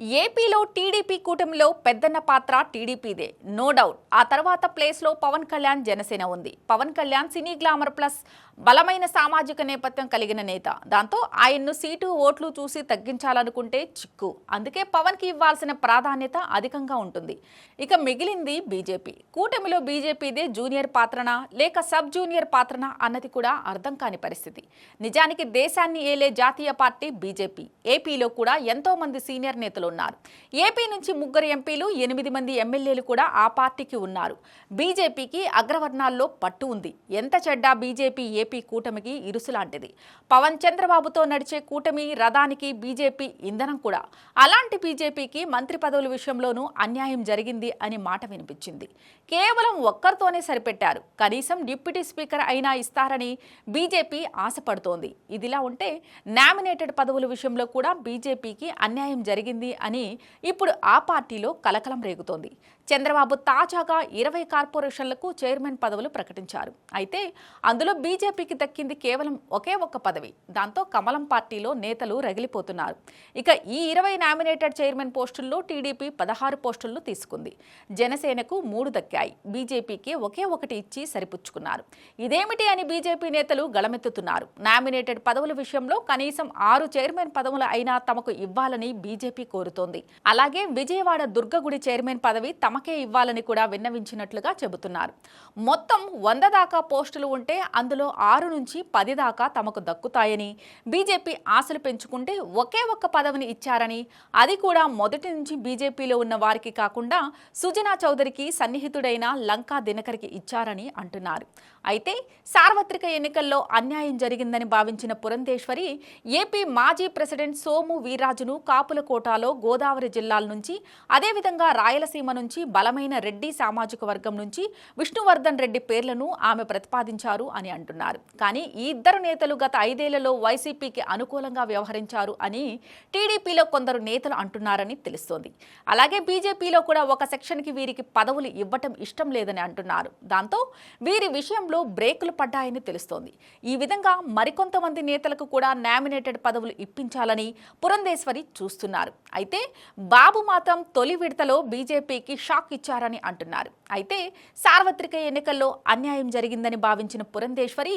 ఏపీలో టీడీపీ కూటమిలో పెద్దన్న పాత్ర టీడీపీదే నో డౌట్. ఆ తర్వాత ప్లేస్లో పవన్ కళ్యాణ్ జనసేన ఉంది. Pawan Kalyan cine glamour plus బలమైన సామాజిక నేపథ్యం కలిగిన నేత. దాంతో ఆయన్ను సీటు ఓట్లు చూసి తగ్గించాలనుకుంటే చిక్కు. అందుకే పవన్కి ఇవ్వాల్సిన ప్రాధాన్యత అధికంగా ఉంటుంది. ఇక మిగిలింది బీజేపీ. కూటమిలో బీజేపీదే జూనియర్ పాత్రనా లేక సబ్ జూనియర్ పాత్రనా అన్నది కూడా అర్థం కాని పరిస్థితి. నిజానికి దేశాన్ని ఏలే జాతీయ పార్టీ బీజేపీ. ఏపీలో కూడా ఎంతో మంది సీనియర్ నేతలు ఉన్నారు. ఏపీ నుంచి ముగ్గురు ఎంపీలు ఎనిమిది మంది ఎమ్మెల్యేలు కూడా ఆ పార్టీకి ఉన్నారు. బీజేపీకి అగ్రవర్ణాల్లో పట్టు ఉంది. ఎంత చెడ్డా బీజేపీ ఏపీ కూటమికి ఇరుసులాంటిది. పవన్ చంద్రబాబుతో నడిచే కూటమి రథానికి బీజేపీ ఇంధనం కూడా. అలాంటి బీజేపీకి మంత్రి పదవుల విషయంలోనూ అన్యాయం జరిగింది అని మాట వినిపించింది. కేవలం ఒక్కరితోనే సరిపెట్టారు. కనీసం డిప్యూటీ స్పీకర్ అయినా ఇస్తారని బీజేపీ ఆశపడుతోంది. ఇదిలా ఉంటే నామినేటెడ్ పదవుల విషయంలో కూడా బీజేపీకి అన్యాయం జరిగింది అని ఇప్పుడు ఆ పార్టీలో కలకలం రేగుతోంది. చంద్రబాబు తాజాగా ఇరవై కార్పొరేషన్లకు చైర్మన్ పదవులు ప్రకటించారు. అయితే అందులో బీజేపీకి దక్కింది కేవలం ఒకే ఒక్క పదవి. దాంతో కమలం పార్టీలో నేతలు రగిలిపోతున్నారు. ఇక ఈ ఇరవై నామినేటెడ్ చైర్మన్ పోస్టుల్లో టీడీపీ పదహారు పోస్టులను తీసుకుంది. జనసేనకు మూడు దక్కాయి. బీజేపీకి ఒకే ఒకటి ఇచ్చి సరిపుచ్చుకున్నారు. ఇదేమిటి అని బీజేపీ నేతలు గళమెత్తుతున్నారు. నామినేటెడ్ పదవుల విషయంలో కనీసం ఆరు చైర్మన్ పదవులు అయినా తమకు ఇవ్వాలని బీజేపీ కోరుతోంది. అలాగే విజయవాడ దుర్గగుడి చైర్మన్ పదవి తమకే ఇవ్వాలని కూడా విన్నవించినట్లుగా చెబుతున్నారు. మొత్తం వంద దాకా పోస్టులు ఉంటే అందులో ఆరు నుంచి పది దాకా తమకు దక్కుతాయని బీజేపీ ఆశలు పెంచుకుంటే ఒకే ఒక్క పదవిని ఇచ్చారని అది కూడా మొదటి నుంచి బీజేపీలో ఉన్న వారికి కాకుండా సుజనా చౌదరికి సన్నిహితుడైన లంకా దినకర్కి ఇచ్చారని అంటున్నారు. అయితే సార్వత్రిక ఎన్నికల్లో అన్యాయం జరిగిందని భావించిన పురంధేశ్వరి ఏపీ మాజీ ప్రెసిడెంట్ సోము వీర్రాజును కాపుల కోటాలో గోదావరి జిల్లాల నుంచి అదేవిధంగా రాయలసీమ నుంచి బలమైన రెడ్డి సామాజిక వర్గం నుంచి విష్ణువర్ధన్ రెడ్డి పేర్లను ఆమె ప్రతిపాదించారు అని అంటున్నారు. కానీ ఈ ఇద్దరు నేతలు గత ఐదేళ్ళలో వైసీపీకి అనుకూలంగా వ్యవహరించారు అని టీడీపీలో కొందరు నేతలు అంటున్నారని తెలుస్తోంది. అలాగే బీజేపీలో కూడా ఒక సెక్షన్కి వీరికి పదవులు ఇవ్వటం ఇష్టం లేదని అంటున్నారు. దాంతో వీరి విషయంలో బ్రేకులు పడ్డాయని తెలుస్తోంది. ఈ విధంగా మరికొంతమంది నేతలకు కూడా నామినేటెడ్ పదవులు ఇప్పించాలని పురంధేశ్వరి చూస్తున్నారు. అయితే బాబు మాత్రం తొలి విడతలో బీజేపీకి షాక్ ఇచ్చారని అంటున్నారు. అయితే సార్వత్రిక ఎన్నికల్లో అన్యాయం జరిగిందని భావించిన పురంధేశ్వరి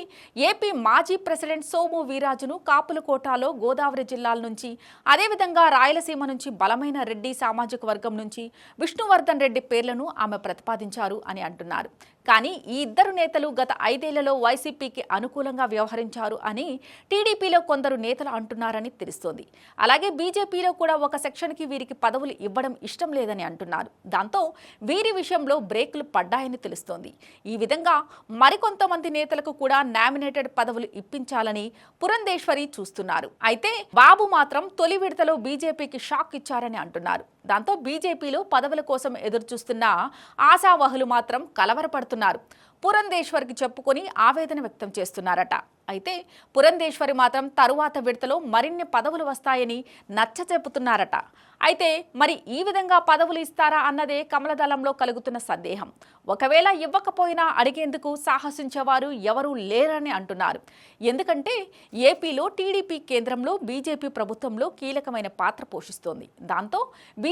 ఏపీ మాజీ ప్రెసిడెంట్ సోము వీరాజును కాపుల కోటాలో గోదావరి జిల్లాల నుంచి అదేవిధంగా రాయలసీమ నుంచి బలమైన రెడ్డి సామాజిక వర్గం నుంచి విష్ణువర్ధన్ రెడ్డి పేర్లను ఆమె ప్రతిపాదించారు అని అంటున్నారు. కానీ ఈ ఇద్దరు నేతలు గత ఐదేళ్ళలో వైసీపీకి అనుకూలంగా వ్యవహరించారు అని టీడీపీలో కొందరు నేతలు అంటున్నారని తెలుస్తోంది. అలాగే బీజేపీలో కూడా ఒక సెక్షన్కి వీరికి పదవులు ఇవ్వడం ఇష్టం లేదని అంటున్నారు. దాంతో వీరి విషయంలో బ్రేకులు పడ్డాయని తెలుస్తోంది. ఈ విధంగా మరికొంతమంది నేతలకు కూడా నామినేటెడ్ పదవులు ఇప్పించాలని పురంధేశ్వరి చూస్తున్నారు. అయితే బాబు మాత్రం తొలి విడతలో బీజేపీకి షాక్ ఇచ్చారని అంటున్నారు. దాంతో బీజేపీలో పదవుల కోసం ఎదురుచూస్తున్న ఆశావహులు మాత్రం కలవరపడుతున్నారు. పురంధేశ్వర్కి చెప్పుకొని ఆవేదన వ్యక్తం చేస్తున్నారట. అయితే పురంధేశ్వరి మాత్రం తరువాత విడతలో మరిన్ని పదవులు వస్తాయని నచ్చ చెబుతున్నారట. అయితే మరి ఈ విధంగా పదవులు ఇస్తారా అన్నదే కమలదళంలో కలుగుతున్న సందేహం. ఒకవేళ ఇవ్వకపోయినా అడిగేందుకు సాహసించేవారు ఎవరూ లేరని అంటున్నారు. ఎందుకంటే ఏపీలో టీడీపీ కేంద్రంలో బీజేపీ ప్రభుత్వంలో కీలకమైన పాత్ర పోషిస్తోంది. దాంతో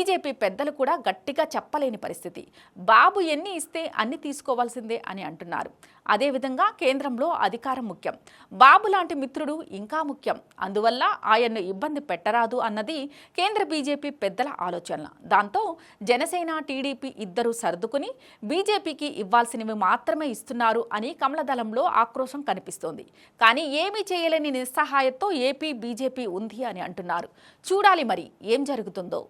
బీజేపీ పెద్దలు కూడా గట్టిగా చెప్పలేని పరిస్థితి. బాబు ఎన్ని ఇస్తే అన్ని తీసుకోవాల్సిందే అని అంటున్నారు. అదేవిధంగా కేంద్రంలో అధికారం ముఖ్యం. బాబు లాంటి మిత్రుడు ఇంకా ముఖ్యం. అందువల్ల ఆయన్ను ఇబ్బంది పెట్టరాదు అన్నది కేంద్ర బీజేపీ పెద్దల ఆలోచన. దాంతో జనసేన టీడీపీ ఇద్దరు సర్దుకుని బీజేపీకి ఇవ్వాల్సినవి మాత్రమే ఇస్తున్నారు అని కమలదళంలో ఆక్రోశం కనిపిస్తోంది. కానీ ఏమీ చేయలేని నిస్సహాయంతో ఏపీ బీజేపీ ఉంది అని అంటున్నారు. చూడాలి మరి ఏం జరుగుతుందో.